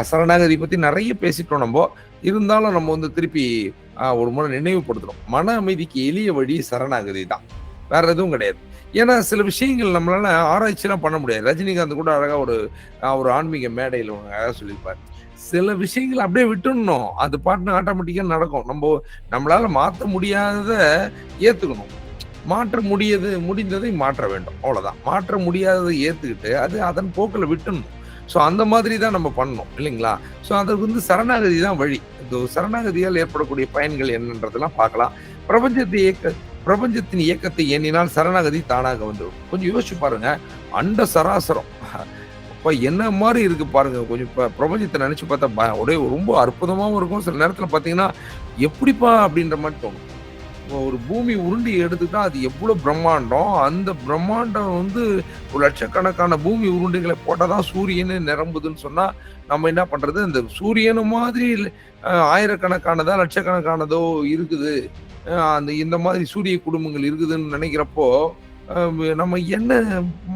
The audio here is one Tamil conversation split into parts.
சரணாகதி பத்தி நிறைய பேசிட்டோம் நம்ம. இருந்தாலும் நம்ம வந்து திருப்பி ஒரு முறை நினைவுபடுத்துறோம். மன அமைதிக்கு எளிய வழி சரணாகதி தான். வேற எதுவும் கிடையாது. ஏன்னா சில விஷயங்கள் நம்மளால ஆராய்ச்சிலாம் பண்ண முடியாது. ரஜினிகாந்த் கூட அழகா ஒரு ஒரு ஆன்மீக மேடையில் அழகாக சொல்லியிருப்பாரு. சில விஷயங்கள் அப்படியே விட்டுடணும். அது பாட்டுன்னு ஆட்டோமேட்டிக்காக நடக்கும். நம்ம நம்மளால மாற்ற முடியாததை ஏற்றுக்கணும் மாற்ற முடியது முடிந்ததை மாற்ற வேண்டும். அவ்வளோதான் மாற்ற முடியாததை ஏற்றுக்கிட்டு அது அதன் போக்கில் விட்டுணும் ஸோ அந்த மாதிரி தான் நம்ம பண்ணணும் இல்லைங்களா? ஸோ அதுக்கு வந்து சரணாகதி தான் வழி. இந்த சரணாகதியால் ஏற்படக்கூடிய பயன்கள் என்னன்றதெல்லாம் பார்க்கலாம். பிரபஞ்சத்தை இயக்க பிரபஞ்சத்தின் இயக்கத்தை எண்ணினால் சரணாகதி தானாக வந்துடும். கொஞ்சம் யோசிச்சு பாருங்க. அண்ட சராசரம். இப்போ என்ன மாதிரி இருக்கு பாருங்க. கொஞ்சம் இப்போ பிரபஞ்சத்தை நினைச்சு பார்த்தா ப- ஒரே ரொம்ப அற்புதமாகவும் இருக்கும். சில நேரத்தில் பார்த்தீங்கன்னா எப்படிப்பா அப்படின்ற மாதிரி தோணும். ஒரு பூமி உருண்டி எடுத்துட்டா அது எவ்வளவு பிரம்மாண்டம்? அந்த பிரம்மாண்டம் வந்து ஒரு லட்சக்கணக்கான பூமி உருண்டைகளை போட்டாதான் சூரியன் நிரம்புதுன்னு சொன்னா நம்ம என்ன பண்றது? இந்த சூரியன் மாதிரி ஆயிரக்கணக்கானதா லட்சக்கணக்கானதோ இருக்குது. அந்த இந்த மாதிரி சூரிய குடும்பங்கள் இருக்குதுன்னு நினைக்கிறப்போ நம்ம என்ன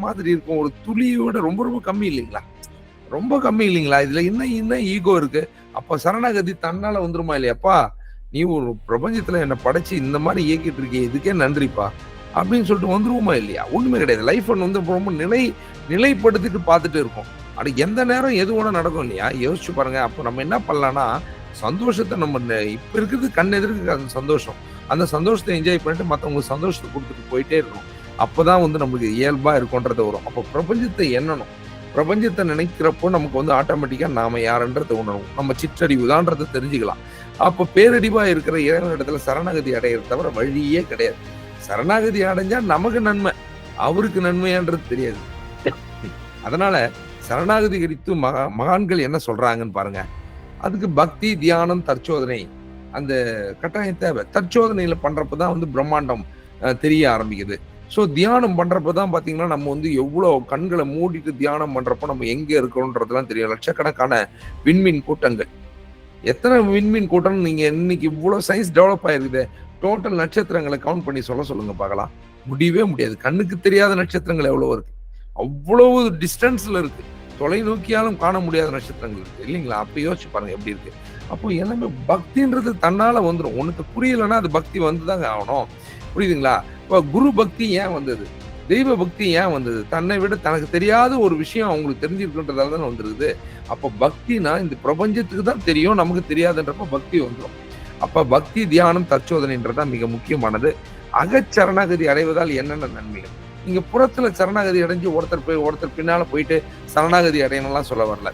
மாதிரி இருக்கும்? ஒரு துளியோட ரொம்ப ரொம்ப கம்மி இல்லைங்களா? ரொம்ப கம்மி இல்லைங்களா? இதுல என்ன என்ன ஈகோ இருக்கு? அப்ப சரணாகதி தன்னால வந்துருமா இல்லையாப்பா? நீ ஒரு பிரபஞ்சத்துல என்னை படைச்சு இந்த மாதிரி இயக்கிட்டு இருக்கிய இதுக்கே நன்றிப்பா. அப்படின்னு சொல்லிட்டு வந்துருவோமா இல்லையா? ஒண்ணுமே கிடையாது. லைஃப் வந்து ரொம்ப நிலை நிலைப்படுத்திட்டு பார்த்துட்டு இருக்கோம். அது எந்த நேரம் எது கூட நடக்கும் இல்லையா? யோசிச்சு பாருங்க. அப்போ நம்ம என்ன பண்ணலாம்னா சந்தோஷத்தை நம்ம இப்போ இப்ப இருக்கிறது கண் எதிர்க்கு அந்த சந்தோஷம். அந்த சந்தோஷத்தை என்ஜாய் பண்ணிட்டு மற்றவங்களுக்கு சந்தோஷத்தை கொடுத்துட்டு போயிட்டே இருக்கணும். அப்பதான் வந்து நமக்கு இயல்பா இருக்கும்ன்றது வரும். அப்போ பிரபஞ்சத்தை எண்ணணும். பிரபஞ்சத்தை நினைக்கிறப்போ நமக்கு வந்து ஆட்டோமேட்டிக்கா நாம யாருன்றதை உணரும் நம்ம சிற்றறிவு தான்றதை தெரிஞ்சுக்கலாம். அப்போ பேரடிவாக இருக்கிற இறைவனிடத்துல சரணாகதி அடையிறது தவிர வழியே கிடையாது. சரணாகதி அடைஞ்சா நமக்கு நன்மை அவருக்கு நன்மையான்றது தெரியாது. அதனால சரணாகதி குறித்து மகா மகான்கள் என்ன சொல்றாங்கன்னு பாருங்க. அதுக்கு பக்தி தியானம் தற்சோதனை அந்த கட்டாயம் தேவை. தற்சோதனையில பண்றப்ப தான் வந்து பிரம்மாண்டம் தெரிய ஆரம்பிக்குது. ஸோ தியானம் பண்ணுறப்ப தான் பார்த்தீங்கன்னா நம்ம வந்து எவ்வளோ கண்களை மூடிட்டு தியானம் பண்ணுறப்போ நம்ம எங்கே இருக்கோன்றதுலாம் தெரியும். லட்சக்கணக்கான விண்மீன் கூட்டங்கள். எத்தனை விண்மீன் கூட்டம்? நீங்கள் இன்னைக்கு இவ்வளோ சயின்ஸ் டெவலப் ஆயிருக்குது. டோட்டல் நட்சத்திரங்களை கவுண்ட் பண்ணி சொல்ல சொல்லுங்க பார்க்கலாம். முடியவே முடியாது. கண்ணுக்கு தெரியாத நட்சத்திரங்கள் எவ்வளோ இருக்கு? அவ்வளவு டிஸ்டன்ஸில் இருக்கு. தொலைநோக்கியாலும் காண முடியாத நட்சத்திரங்கள் இருக்கு. இல்லைங்களா? அப்போ யோசிச்சு பாருங்க எப்படி இருக்கு. அப்போ எல்லாமே பக்தின்றது தன்னால வந்துடும் உனக்கு புரியலைன்னா அது பக்தி வந்துதாங்க ஆகணும். புரியுதுங்களா? இப்போ குரு பக்தி ஏன் வந்தது? தெய்வ பக்தி ஏன் வந்தது? தன்னை விட தனக்கு தெரியாத ஒரு விஷயம் அவங்களுக்கு தெரிஞ்சிருக்குன்றதால தானே வந்துருது அப்போ பக்தினா இந்த பிரபஞ்சத்துக்கு தான் தெரியும் நமக்கு தெரியாதுன்றப்ப பக்தி வந்துடும் அப்போ பக்தி தியானம் தச்சோதனைன்றதான் மிக முக்கியமானது. அகச்சரணாகதி அடைவதால் என்னென்ன நன்மைகள்? இங்கே புறத்தில் சரணாகதி அடைஞ்சு ஒருத்தர் போய் ஒருத்தர் பின்னால் போயிட்டு சரணாகதி அடையணும்லாம் சொல்ல வரல.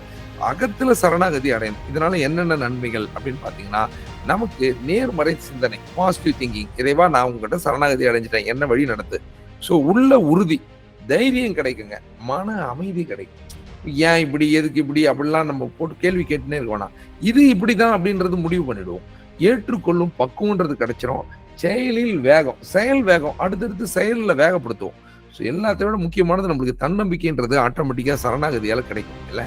அகத்துல சரணாகதி அடையணும். இதனால என்னென்ன நன்மைகள் அப்படின்னு பாத்தீங்கன்னா நமக்கு நேர்மறை சிந்தனை பாசிட்டிவ் திங்கிங் இறைவா நான் உங்ககிட்ட சரணாகதி அடைஞ்சிட்டேன். என்ன வழி நடத்து? ஸோ உள்ள உறுதி தைரியம் கிடைக்குங்க. மன அமைதி கிடைக்கும். ஏன் இப்படி எதுக்கு இப்படி? அப்படிலாம் நம்ம போட்டு கேள்வி கேட்டுனே இருக்கோம்னா இது இப்படிதான் அப்படின்றது முடிவு பண்ணிடுவோம். ஏற்றுக்கொள்ளும் பக்குவன்றது கிடைச்சிரும். செயலில் வேகம் செயல் வேகம் அடுத்தடுத்து செயலில் வேகப்படுத்துவோம். ஸோ எல்லாத்தையோட முக்கியமானது நம்மளுக்கு தன்னம்பிக்கைன்றது ஆட்டோமேட்டிக்காக சரணாகதியால் கிடைக்கும். இல்லை?